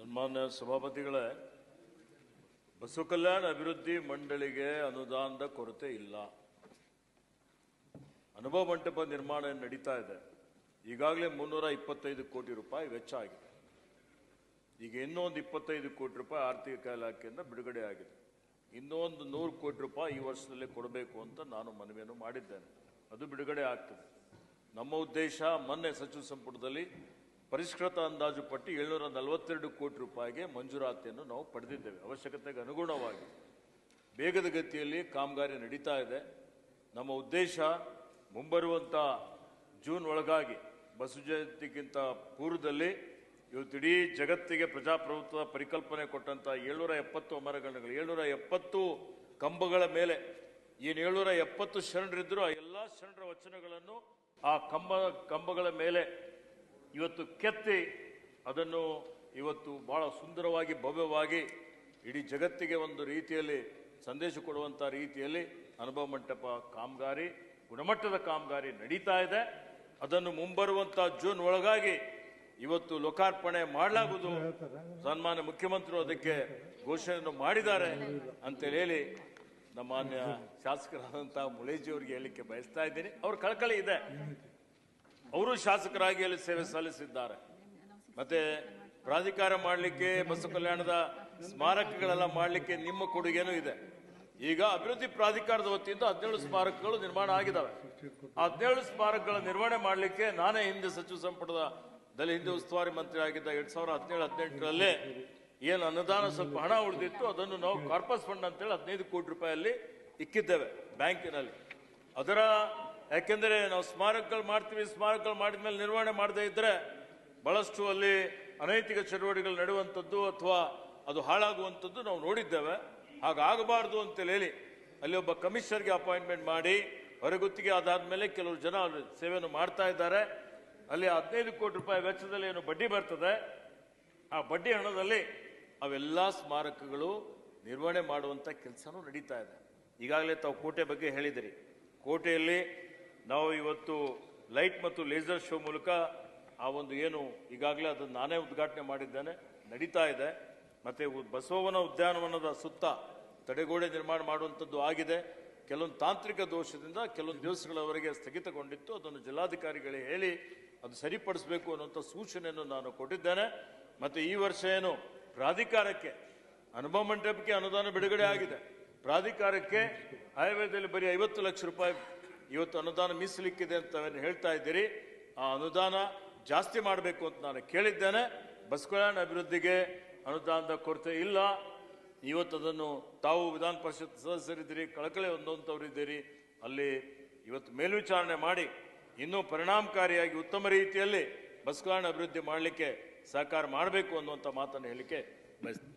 ಸನ್ಮಾನ್ಯ ಸಭಾಪತಿಗಳೇ, ಬಸವ ಕಲ್ಯಾಣ ಅಭಿವೃದ್ಧಿ ಮಂಡಳಿಗೆ ಅನುದಾನದ ಕೊರತೆ ಇಲ್ಲ. ಅನುಭವ ಮಂಟಪ ನಿರ್ಮಾಣ ನಡೀತಾ ಇದೆ. ಈಗಾಗಲೇ ಮುನ್ನೂರ ಇಪ್ಪತ್ತೈದು ಕೋಟಿ ರೂಪಾಯಿ ವೆಚ್ಚ ಆಗಿದೆ. ಈಗ ಇನ್ನೊಂದು ಇಪ್ಪತ್ತೈದು ಕೋಟಿ ರೂಪಾಯಿ ಆರ್ಥಿಕ ಇಲಾಖೆಯಿಂದ ಬಿಡುಗಡೆ ಆಗಿದೆ. ಇನ್ನೊಂದು ನೂರು ಕೋಟಿ ರೂಪಾಯಿ ಈ ವರ್ಷದಲ್ಲಿ ಕೊಡಬೇಕು ಅಂತ ನಾನು ಮನವಿಯನ್ನು ಮಾಡಿದ್ದೇನೆ. ಅದು ಬಿಡುಗಡೆ ಆಗ್ತದೆ. ನಮ್ಮ ಉದ್ದೇಶ, ಮೊನ್ನೆ ಸಚಿವ ಸಂಪುಟದಲ್ಲಿ ಪರಿಷ್ಕೃತ ಅಂದಾಜು ಪಟ್ಟಿ ಏಳ್ನೂರ ನಲವತ್ತೆರಡು ಕೋಟಿ ರೂಪಾಯಿಗೆ ಮಂಜೂರಾತಿಯನ್ನು ನಾವು ಪಡೆದಿದ್ದೇವೆ. ಅವಶ್ಯಕತೆಗೆ ಅನುಗುಣವಾಗಿ. ಬೇಗದ ಗತಿಯಲ್ಲಿ ಕಾಮಗಾರಿ ನಡೀತಾ ಇದೆ. ನಮ್ಮ ಉದ್ದೇಶ ಮುಂಬರುವಂಥ ಜೂನ್ ಒಳಗಾಗಿ ಬಸವ ಜಯಂತಿಗಿಂತ ಪೂರ್ವದಲ್ಲಿ ಇವತ್ತು ಇಡೀ ಜಗತ್ತಿಗೆ ಪ್ರಜಾಪ್ರಭುತ್ವ ಪರಿಕಲ್ಪನೆ ಕೊಟ್ಟಂಥ ಏಳ್ನೂರ ಎಪ್ಪತ್ತು ಮರಗಣಗಳು ಏಳ್ನೂರ ಎಪ್ಪತ್ತು ಕಂಬಗಳ ಮೇಲೆ ಏನು ಏಳ್ನೂರ ಎಪ್ಪತ್ತು ಶರಣರಿದ್ದರೂ ಆ ಎಲ್ಲ ಶರಣರ ವಚನಗಳನ್ನು ಆ ಕಂಬ, ಕಂಬಗಳ ಮೇಲೆ ಇವತ್ತು ಕೆತ್ತಿ ಅದನ್ನು ಇವತ್ತು ಬಹಳ ಸುಂದರವಾಗಿ, ಭವ್ಯವಾಗಿ ಇಡೀ ಜಗತ್ತಿಗೆ ಒಂದು ರೀತಿಯಲ್ಲಿ ಸಂದೇಶ ಕೊಡುವಂಥ ರೀತಿಯಲ್ಲಿ ಅನುಭವ ಮಂಟಪ ಕಾಮಗಾರಿ, ಗುಣಮಟ್ಟದ ಕಾಮಗಾರಿ ನಡೀತಾ ಇದೆ. ಅದನ್ನು ಮುಂಬರುವಂಥ ಜೂನ್ ಒಳಗಾಗಿ ಇವತ್ತು ಲೋಕಾರ್ಪಣೆ ಮಾಡಲಾಗುವುದು. ಸನ್ಮಾನ್ಯ ಮುಖ್ಯಮಂತ್ರಿಗಳು ಅದಕ್ಕೆ ಘೋಷಣೆಯನ್ನು ಮಾಡಿದ್ದಾರೆ ಅಂತೇಳಿ ಹೇಳಿ ನಮ್ಮ ಮಾನ್ಯ ಶಾಸಕರಾದಂತಹ ಮುಳೇಜಿ ಅವರಿಗೆ ಹೇಳಲಿಕ್ಕೆ ಬಯಸ್ತಾ ಇದ್ದೀನಿ. ಅವ್ರ ಕಳಕಳಿ ಇದೆ. ಅವರು ಶಾಸಕರಾಗಿ ಅಲ್ಲಿ ಸೇವೆ ಸಲ್ಲಿಸಿದ್ದಾರೆ. ಮತ್ತೆ ಪ್ರಾಧಿಕಾರ ಮಾಡಲಿಕ್ಕೆ ಬಸವ ಕಲ್ಯಾಣದ ಸ್ಮಾರಕಗಳೆಲ್ಲ ಮಾಡಲಿಕ್ಕೆ ನಿಮ್ಮ ಕೊಡುಗೆನೂ ಇದೆ. ಈಗ ಅಭಿವೃದ್ಧಿ ಪ್ರಾಧಿಕಾರದ ವತಿಯಿಂದ ಹದಿನೇಳು ಸ್ಮಾರಕಗಳು ನಿರ್ಮಾಣ ಆಗಿದ್ದಾವೆ ಆ ಹದಿನೇಳು ಸ್ಮಾರಕಗಳ ನಿರ್ವಹಣೆ ಮಾಡಲಿಕ್ಕೆ ನಾನೇ ಹಿಂದೆ ಸಚಿವ ಸಂಪುಟದ ದಲ್ಲಿ ಹಿಂದೆ ಉಸ್ತುವಾರಿ ಮಂತ್ರಿ ಆಗಿದ್ದ ಎರಡ್ ಸಾವಿರದ ಹದಿನೇಳು, ಹದಿನೆಂಟರಲ್ಲೇ ಏನು ಅನುದಾನ ಸ್ವಲ್ಪ ಹಣ ಉಳಿದಿತ್ತು, ಅದನ್ನು ನಾವು ಕಾರ್ಪಸ್ ಫಂಡ್ ಅಂತೇಳಿ ಹದಿನೈದು ಕೋಟಿ ರೂಪಾಯಲ್ಲಿ ಇಕ್ಕಿದ್ದೇವೆ ಬ್ಯಾಂಕಿನಲ್ಲಿ. ಅದರ ಯಾಕೆಂದರೆ ನಾವು ಸ್ಮಾರಕಗಳು ಮಾಡ್ತೀವಿ, ಸ್ಮಾರಕಗಳು ಮಾಡಿದ ಮೇಲೆ ನಿರ್ವಹಣೆ ಮಾಡದೇ ಇದ್ದರೆ ಬಹಳಷ್ಟು ಅಲ್ಲಿ ಅನೈತಿಕ ಚಟುವಟಿಕೆಗಳು ನಡೆಯುವಂಥದ್ದು ಅಥವಾ ಅದು ಹಾಳಾಗುವಂಥದ್ದು ನಾವು ನೋಡಿದ್ದೇವೆ. ಹಾಗಾಗಬಾರ್ದು ಅಂತೇಳಿ ಹೇಳಿ ಅಲ್ಲಿ ಒಬ್ಬ ಕಮಿಷನರ್ಗೆ ಅಪಾಯಿಂಟ್ಮೆಂಟ್ ಮಾಡಿ ಹೊರಗುತ್ತಿಗೆ ಅದಾದ ಮೇಲೆ ಕೆಲವರು ಜನ ಸೇವೆಯನ್ನು ಮಾಡ್ತಾ ಇದ್ದಾರೆ. ಅಲ್ಲಿ ಹದಿನೈದು ಕೋಟಿ ರೂಪಾಯಿ ವೆಚ್ಚದಲ್ಲಿ ಏನು ಬಡ್ಡಿ ಬರ್ತದೆ. ಆ ಬಡ್ಡಿ ಹಣದಲ್ಲಿ ಅವೆಲ್ಲ ಸ್ಮಾರಕಗಳು ನಿರ್ವಹಣೆ ಮಾಡುವಂಥ ಕೆಲಸನೂ ನಡೀತಾ ಇದೆ. ಈಗಾಗಲೇ ತಾವು ಕೋಟೆ ಬಗ್ಗೆ ಹೇಳಿದಿರಿ. ಕೋಟೆಯಲ್ಲಿ ನಾವು ಇವತ್ತು ಲೈಟ್ ಮತ್ತು ಲೇಸರ್ ಶೋ ಮೂಲಕ ಆ ಒಂದು ಏನು ಈಗಾಗಲೇ ಅದನ್ನು ನಾನೇ ಉದ್ಘಾಟನೆ ಮಾಡಿದ್ದೇನೆ. ನಡೀತಾ ಇದೆ. ಮತ್ತೆ ಬಸವನ ಉದ್ಯಾನವನದ ಸುತ್ತ ತಡೆಗೋಡೆ ನಿರ್ಮಾಣ ಮಾಡುವಂಥದ್ದು ಆಗಿದೆ. ಕೆಲವೊಂದು ತಾಂತ್ರಿಕ ದೋಷದಿಂದ ಕೆಲವೊಂದು ದಿವಸಗಳವರೆಗೆ ಸ್ಥಗಿತಗೊಂಡಿತ್ತು. ಅದನ್ನು ಜಿಲ್ಲಾಧಿಕಾರಿಗಳಿಗೆ ಹೇಳಿ ಅದು ಸರಿಪಡಿಸಬೇಕು ಅನ್ನುವಂಥ ಸೂಚನೆಯನ್ನು ನಾನು ಕೊಟ್ಟಿದ್ದೇನೆ. ಮತ್ತು ಈ ವರ್ಷ ಏನು ಪ್ರಾಧಿಕಾರಕ್ಕೆ ಅನುಭವ ಮಂಟಪಕ್ಕೆ ಅನುದಾನ ಬಿಡುಗಡೆ ಆಗಿದೆ. ಪ್ರಾಧಿಕಾರಕ್ಕೆ ಆಯುರ್ವೇದದಲ್ಲಿ ಬರೀ ಐವತ್ತು ಲಕ್ಷ ರೂಪಾಯಿ ಇವತ್ತು ಅನುದಾನ ಮೀಸಲಿಕ್ಕಿದೆ ಅಂತ ಹೇಳ್ತಾ ಇದ್ದೀರಿ. ಆ ಅನುದಾನ ಜಾಸ್ತಿ ಮಾಡಬೇಕು ಅಂತ ನಾನು ಕೇಳಿದ್ದೇನೆ. ಬಸ್ ಕಲ್ಯಾಣ ಅಭಿವೃದ್ಧಿಗೆ ಅನುದಾನದ ಕೊರತೆ ಇಲ್ಲ. ಇವತ್ತು ಅದನ್ನು ತಾವು ವಿಧಾನ ಪರಿಷತ್ ಸದಸ್ಯರಿದ್ದೀರಿ, ಕಳಕಳಿ ಹೊಂದುವಂಥವರಿದ್ದೀರಿ ಅಲ್ಲಿ ಇವತ್ತು ಮೇಲ್ವಿಚಾರಣೆ ಮಾಡಿ ಇನ್ನೂ ಪರಿಣಾಮಕಾರಿಯಾಗಿ ಉತ್ತಮ ರೀತಿಯಲ್ಲಿ ಬಸ್ ಕಲ್ಯಾಣ ಅಭಿವೃದ್ಧಿ ಮಾಡಲಿಕ್ಕೆ ಸಹಕಾರ ಮಾಡಬೇಕು ಅನ್ನುವಂಥ ಮಾತನ್ನು ಹೇಳಲಿಕ್ಕೆ ಬಯಸ್ತೇನೆ.